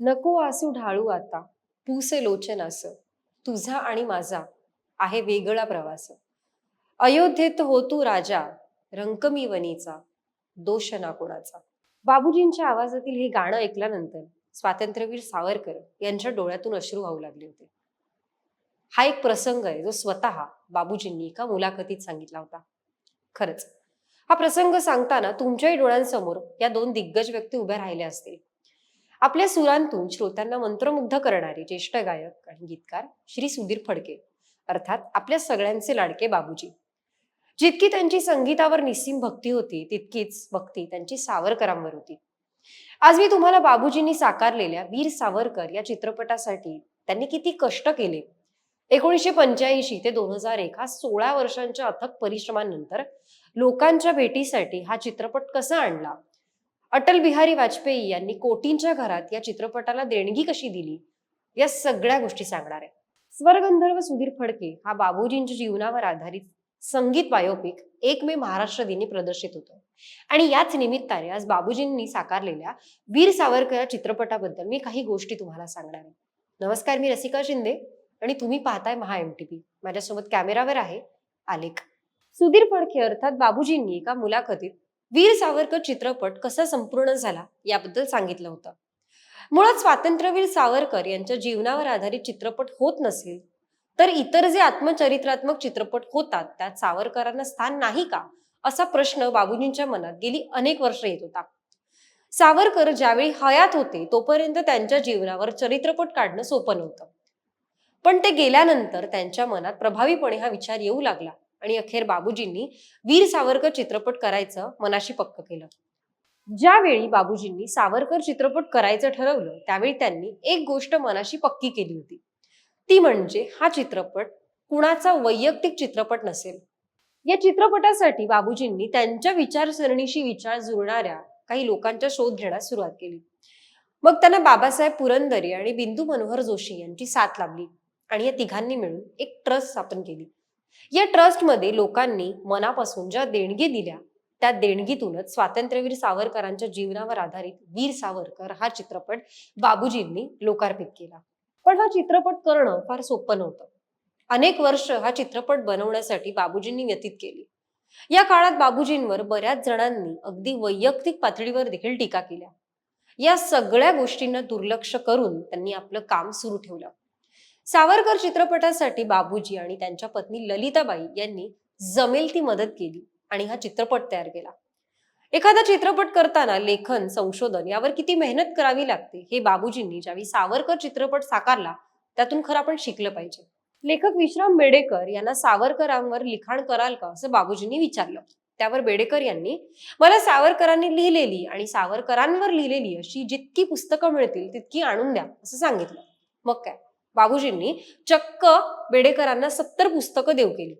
नको आसू ढाळू आता. पूसे लोचन असं. तुझा आणि माझा आहे वेगळा प्रवास. अयोध्येत हो तू राजा रंकमी वनीचा दोष ना कोणाचा. बाबूजींच्या आवाजातील हे गाणं ऐकल्यानंतर स्वातंत्र्यवीर सावरकर यांच्या डोळ्यातून अश्रू वाहू लागले होते. हा एक प्रसंग आहे जो स्वतः बाबूजींनी एका मुलाखतीत सांगितला होता. खरंच. हा प्रसंग सांगताना तुमच्याही डोळ्यांसमोर या दोन दिग्गज व्यक्ती उभ्या राहिल्या असतील. आपल्या सुरांतून श्रोत्यांना मंत्रमुग्ध करणारे ज्येष्ठ गायक आणि गीतकार श्री सुधीर फडके अर्थात आपल्या सगळ्यांचे लाडके बाबूजी. जितकी त्यांची संगीतावर निस्सीम भक्ती होती तितकीच भक्ती त्यांची सावरकरांवर होती. आज मी तुम्हाला बाबूजींनी साकारलेल्या वीर सावरकर या चित्रपटासाठी त्यांनी किती कष्ट केले. एकोणीसशे पंच्याऐंशी ते दोन हजार एक हा सोळा वर्षांच्या अथक परिश्रमानंतर लोकांच्या भेटीसाठी हा चित्रपट कसा आणला? अटल बिहारी वाजपेयी यांनी कोटींच्या घरात या चित्रपटाला देणगी कशी दिली? या सगळ्या गोष्टी सांगणार आहे. स्वरगंधर्व सुधीर फडके हा बाबूजींच्या जीवनावर आधारित संगीत बायोपिक एक मे महाराष्ट्र दिनी प्रदर्शित होतो. आणि याच निमित्ताने आज बाबूजींनी साकारलेल्या वीर सावरकर या चित्रपटाबद्दल मी काही गोष्टी तुम्हाला सांगणार आहे. नमस्कार मी रसिका शिंदे आणि तुम्ही पाहताय महा एम टी पी माझ्यासोबत कॅमेरावर आहे आलेख. सुधीर फडके अर्थात बाबूजींनी एका मुलाखतीत वीर सावरकर चित्रपट कसा संपूर्ण झाला याबद्दल सांगितलं होतं. मुळात स्वातंत्र्यवीर सावरकर यांच्या जीवनावर आधारित चित्रपट होत नसेल तर इतर जे आत्मचरित्रात्मक चित्रपट होतात त्यात सावरकरांना स्थान नाही का? असा प्रश्न बाबूजींच्या मनात गेली अनेक वर्ष येत होता. सावरकर ज्यावेळी हयात होते तोपर्यंत त्यांच्या जीवनावर चरित्रपट काढणं सोपं नव्हतं. पण ते गेल्यानंतर त्यांच्या मनात प्रभावीपणे हा विचार येऊ लागला. आणि अखेर बाबूजींनी वीर सावरकर चित्रपट करायचं मनाशी पक्क केलं. ज्यावेळी बाबूजींनी सावरकर चित्रपट करायचं ठरवलं त्यावेळी त्यांनी एक गोष्ट मनाशी पक्की केली होती. ती म्हणजे हा चित्रपट कुणाचा वैयक्तिक चित्रपट नसेल. या चित्रपटासाठी बाबूजींनी त्यांच्या विचारसरणीशी विचार जुळणाऱ्या काही लोकांचा शोध घेण्यास सुरुवात केली. मग त्यांना बाबासाहेब पुरंदरे आणि बिंदू मनोहर जोशी यांची साथ लाभली आणि या तिघांनी मिळून एक ट्रस्ट स्थापन केली. या ट्रस्टमध्ये लोकांनी मनापासून ज्या देणगी दिल्या त्या देणगीतूनच स्वातंत्र्यवीर सावरकरांच्या जीवनावर आधारित वीर सावरकर हा चित्रपट बाबूजींनी लोकार्पित केला. पण हा चित्रपट करणं फार सोपं नव्हतं. अनेक वर्ष हा चित्रपट बनवण्यासाठी बाबूजींनी व्यतीत केली. या काळात बाबूजींवर बऱ्याच जणांनी अगदी वैयक्तिक पातळीवर देखील टीका केल्या. या सगळ्या गोष्टींना दुर्लक्ष करून त्यांनी आपलं काम सुरू ठेवलं. सावरकर चित्रपटासाठी बाबूजी आणि त्यांच्या पत्नी ललिताबाई यांनी जमेल ती मदत केली आणि हा चित्रपट तयार केला. एखादा चित्रपट करताना लेखन संशोधन यावर किती मेहनत करावी लागते हे बाबूजींनी ज्यावेळी सावरकर चित्रपट साकारला त्यातून खरं आपण शिकलं पाहिजे. लेखक विश्राम बेडेकर यांना सावरकरांवर लिखाण कराल का असं बाबूजींनी विचारलं. त्यावर बेडेकर यांनी मला सावरकरांनी लिहिलेली आणि सावरकरांवर लिहिलेली अशी जितकी पुस्तकं मिळतील तितकी आणून द्या असं सांगितलं. मग काय? बाबूजींनी चक्क बेडेकरांना सत्तर पुस्तकं देऊ केली.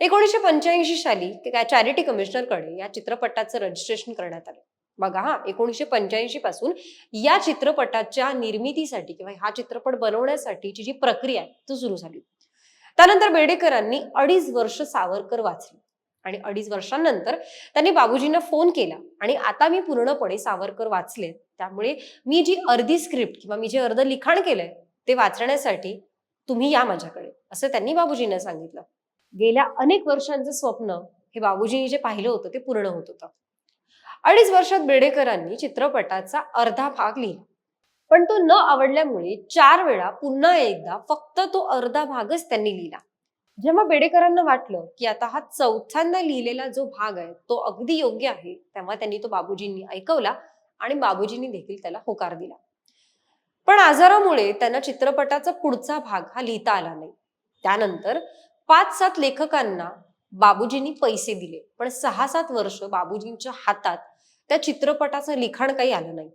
एकोणीसशे पंच्याऐंशी साली चॅरिटी कमिशनरकडे या चित्रपटाचं रजिस्ट्रेशन करण्यात आलं. बघा हा एकोणीसशे पंच्याऐंशी पासून या चित्रपटाच्या निर्मितीसाठी किंवा हा चित्रपट बनवण्यासाठीची जी प्रक्रिया आहे ती सुरू झाली. त्यानंतर बेडेकरांनी अडीच वर्ष सावरकर वाचले. आणि अडीच वर्षांनंतर त्यांनी बाबूजींना फोन केला. आणि आता मी पूर्णपणे सावरकर वाचले. त्यामुळे मी जी अर्धी स्क्रिप्ट किंवा मी जे अर्ध लिखाण केलंय ते वाचण्यासाठी तुम्ही या माझ्याकडे असं त्यांनी बाबूजींना सांगितलं. गेल्या अनेक वर्षांचं स्वप्न हे बाबूजींनी जे पाहिलं होतं ते पूर्ण होत होतं. अडीच वर्षात बेडेकरांनी चित्रपटाचा अर्धा भाग लिहिला. पण तो न आवडल्यामुळे चार वेळा पुन्हा एकदा फक्त तो अर्धा भागच त्यांनी लिहिला. जेव्हा बेडेकरांना वाटलं की आता हा चौथ्यांदा लिहिलेला जो भाग आहे तो अगदी योग्य आहे तेव्हा त्यांनी तो बाबूजींनी ऐकवला आणि बाबूजींनी देखील त्याला होकार दिला. पण आजारामुळे त्यांना चित्रपटाचा पुढचा भाग हा लिहिता आला नाही. त्यानंतर पाच सात लेखकांना बाबूजींनी पैसे दिले पण सहा सात वर्ष बाबूजींच्या हातात त्या चित्रपटाचं लिखाण काही आलं नाही.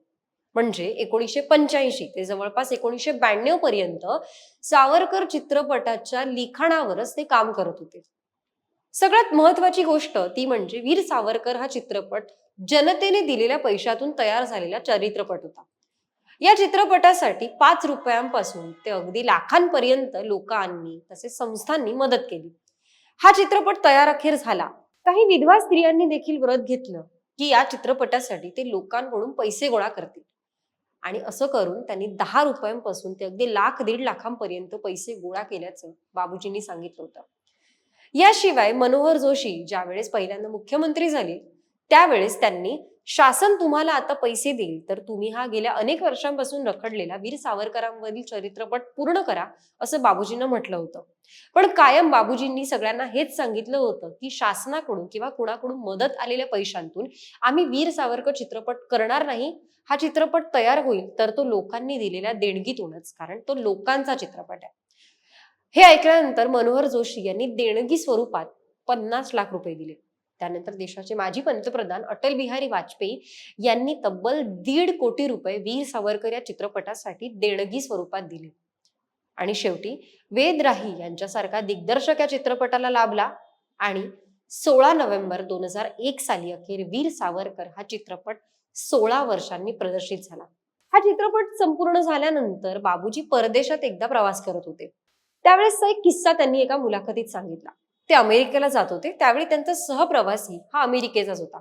म्हणजे एकोणीसशे पंच्याऐंशी ते जवळपास एकोणीसशे ब्याण्णव पर्यंत सावरकर चित्रपटाच्या लिखाणावरच ते काम करत होते. सगळ्यात महत्वाची गोष्ट ती म्हणजे वीर सावरकर हा चित्रपट जनतेने दिलेल्या पैशातून तयार झालेला चरित्रपट होता. या चित्रपटासाठी पाच रुपयांपासून ते अगदी लाखांपर्यंत लोकांनी तसेच संस्थांनी मदत केली. हा चित्रपट तयार अखेर झाला. काही विधवा स्त्रियांनी देखील व्रत घेतलं की या चित्रपटासाठी ते लोकांकडून पैसे गोळा करतील. आणि असं करून त्यांनी दहा रुपयांपासून ते अगदी लाख दीड लाखांपर्यंत पैसे गोळा केल्याचं बाबूजींनी सांगितलं होतं. याशिवाय मनोहर जोशी ज्यावेळेस पहिल्यांदा मुख्यमंत्री झाले त्यावेळेस त्यांनी शासन तुम्हाला आता पैसे देईल. तर तुम्ही हा गेल्या अनेक वर्षांपासून रखडलेला वीर सावरकरांवरील चरित्रपट पूर्ण करा असं बाबूजींना म्हटलं होतं. पण कायम बाबूजींनी सगळ्यांना हेच सांगितलं होतं की शासनाकडून किंवा कुणाकडून मदत आलेल्या पैशांतून आम्ही वीर सावरकर चित्रपट करणार नाही. हा चित्रपट तयार होईल तर तो लोकांनी दिलेल्या देणगीतूनच कारण तो लोकांचा चित्रपट आहे. हे ऐकल्यानंतर मनोहर जोशी यांनी देणगी स्वरूपात पन्नास लाख रुपये दिले. त्यानंतर देशाचे माजी पंतप्रधान अटल बिहारी वाजपेयी यांनी तब्बल दीड कोटी रुपये वीर सावरकर या चित्रपटासाठी देणगी स्वरूपात दिले. आणि शेवटी वेद राही यांच्यासारखा दिग्दर्शक या चित्रपटाला लाभला आणि सोळा नोव्हेंबर दोन हजार एक साली अखेर वीर सावरकर हा चित्रपट सोळा वर्षांनी प्रदर्शित झाला. हा चित्रपट संपूर्ण झाल्यानंतर बाबूजी परदेशात एकदा प्रवास करत होते. त्यावेळेसचा एक किस्सा त्यांनी एका मुलाखतीत सांगितला. ते अमेरिकेला जात होते. त्यावेळी त्यांचा सहप्रवासी हा अमेरिकेचाच होता.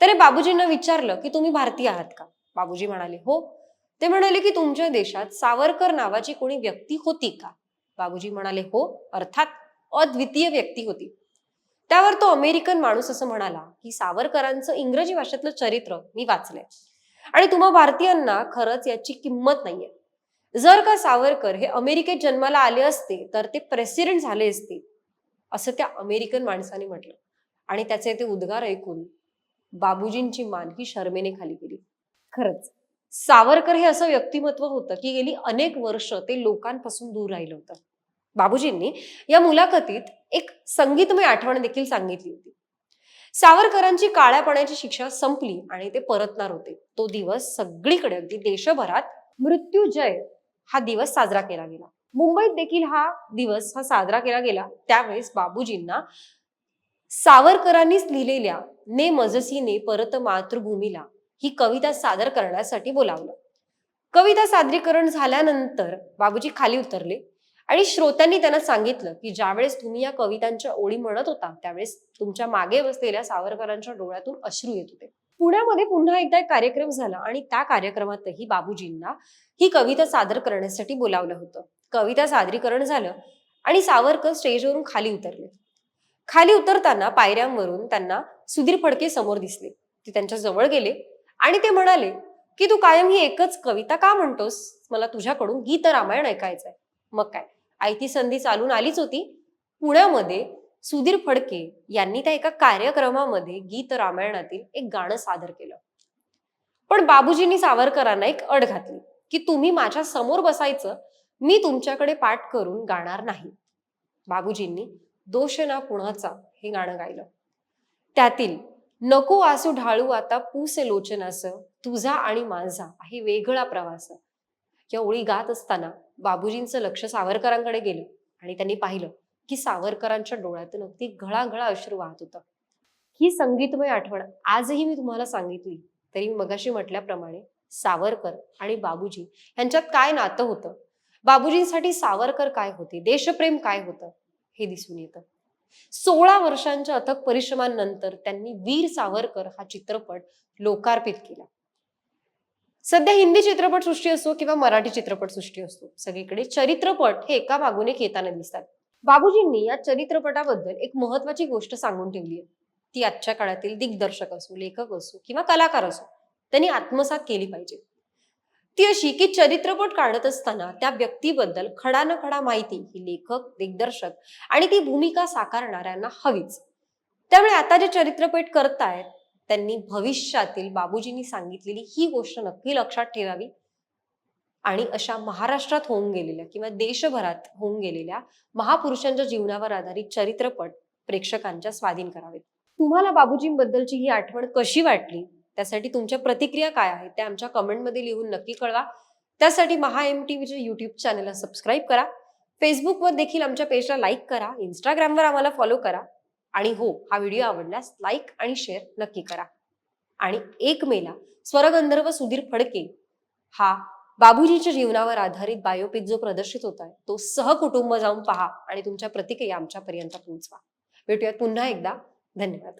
त्याने बाबूजींना विचारलं की तुम्ही भारतीय आहात का? बाबूजी म्हणाले हो. ते म्हणाले की तुमच्या देशात सावरकर नावाची कोणी व्यक्ती होती का? बाबूजी म्हणाले हो. अर्थात अद्वितीय व्यक्ती होती. त्यावर तो अमेरिकन माणूस असं म्हणाला की सावरकरांचं इंग्रजी भाषेतलं चरित्र मी वाचलंय. आणि तुम्हा भारतीयांना खरंच याची किंमत नाहीये. जर का सावरकर हे अमेरिकेत जन्माला आले असते तर ते प्रेसिडेंट झाले असते. असं त्या अमेरिकन माणसाने म्हटलं. आणि त्याचे ते उद्गार ऐकून बाबूजींची मानकी शर्मेने खाली गेली. खरंच सावरकर हे असं व्यक्तिमत्व होतं की गेली अनेक वर्ष ते लोकांपासून दूर राहिलं होतं. बाबूजींनी या मुलाखतीत एक संगीतमय आठवण देखील सांगितली होती. सावरकरांची काळ्या पाण्याची शिक्षा संपली आणि ते परतणार होते. तो दिवस सगळीकडे अगदी देशभरात मृत्यूजय हा दिवस साजरा केला गेला. मुंबईत देखील हा दिवस हा साजरा केला गेला. त्यावेळेस बाबूजींना सावरकरांनीच लिहिलेल्या ने मजसीने परत मातृभूमीला ही कविता सादर करण्यासाठी बोलावलं. कविता सादरीकरण झाल्यानंतर बाबूजी खाली उतरले आणि श्रोत्यांनी त्यांना सांगितलं की ज्यावेळेस तुम्ही या कवितांच्या ओळी म्हणत होता त्यावेळेस तुमच्या मागे बसलेल्या सावरकरांच्या डोळ्यातून अश्रू येत होते. पुण्यामध्ये पुन्हा एकदा एक कार्यक्रम झाला आणि त्या कार्यक्रमातही बाबूजींना ही कविता सादर करण्यासाठी बोलावलं होतं. कविता सादरीकरण झालं आणि सावरकर स्टेजवरून खाली उतरले. खाली उतरताना पायऱ्यांवरून त्यांना सुधीर फडके समोर दिसले. ते त्यांच्या जवळ गेले आणि ते म्हणाले की तू कायम ही एकच कविता का म्हणतोस? मला तुझ्याकडून गीत रामायण ऐकायचंय. मग काय? आयती संधी चालून आलीच होती. पुण्यामध्ये सुधीर फडके यांनी त्या एका कार्यक्रमामध्ये गीत रामायणातील एक गाणं सादर केलं. पण बाबूजींनी सावरकरांना एक अड घातली की तुम्ही माझ्यासमोर बसायचं मी तुमच्याकडे पाठ करून गाणार नाही. बाबूजींनी दोष ना कुणाचा हे गाणं गायलं. त्यातील नको आसू ढाळू आता पूस लोचनास तुझा आणि माझा हे वेगळा प्रवास. या ओळी गात असताना बाबूजींचं लक्ष सावरकरांकडे गेलं आणि त्यांनी पाहिलं की सावरकरांच्या डोळ्यातून अगदी घळाघळा अश्रू वाहत होतं. ही संगीतमय आठवण आजही मी तुम्हाला सांगितली तरी मी मगाशी म्हटल्याप्रमाणे सावरकर आणि बाबूजी यांच्यात काय नातं होतं? बाबूजींसाठी सावरकर काय होते? देशप्रेम काय होतं? हे दिसून येतं. सोळा वर्षांच्या अथक परिश्रमांनंतर त्यांनी वीर सावरकर हा चित्रपट लोकार्पित केला. सध्या हिंदी चित्रपटसृष्टी असो किंवा मराठी चित्रपटसृष्टी असो सगळीकडे चरित्रपट हे एका मागून येताना दिसतात. बाबूजींनी या चरित्रपटाबद्दल एक महत्वाची गोष्ट सांगून ठेवली आहे. ती आजच्या काळातील दिग्दर्शक असो लेखक असो किंवा कलाकार असो त्यांनी आत्मसात केली पाहिजे. ती अशी की चरित्रपट काढत असताना त्या व्यक्तीबद्दल खडा न खडा माहिती ही लेखक दिग्दर्शक आणि ती भूमिका साकारणाऱ्यांना हवीच. त्यामुळे आता जे चरित्रपट करतायत त्यांनी भविष्यातील बाबूजींनी सांगितलेली ही गोष्ट नक्की लक्षात ठेवावी. आणि अशा महाराष्ट्रात होऊन गेलेल्या किंवा देशभरात होऊन गेलेल्या महापुरुषांच्या जीवनावर आधारित चरित्रपट प्रेक्षकांच्या स्वाधीन करावेत. तुम्हाला बाबूजींबद्दलची ही आठवण कशी वाटली? त्यासाठी तुमच्या प्रतिक्रिया काय आहेत त्या आमच्या कमेंटमध्ये लिहून नक्की कळवा. त्यासाठी महा एम टी व्हीच्या युट्यूब चॅनलला सबस्क्राईब करा. फेसबुकवर देखील आमच्या पेजला लाईक करा. इंस्टाग्रामवर आम्हाला फॉलो करा. आणि हो हा व्हिडिओ आवडल्यास लाईक आणि शेअर नक्की करा. आणि एक मेला स्वरगंधर्व सुधीर फडके हा बाबूजीच्या जीवनावर आधारित बायोपिक जो प्रदर्शित होत आहे तो सहकुटुंब जाऊन पहा आणि तुमच्या प्रतिक्रिया आमच्यापर्यंत पोहोचवा. भेटूयात पुन्हा एकदा. धन्यवाद.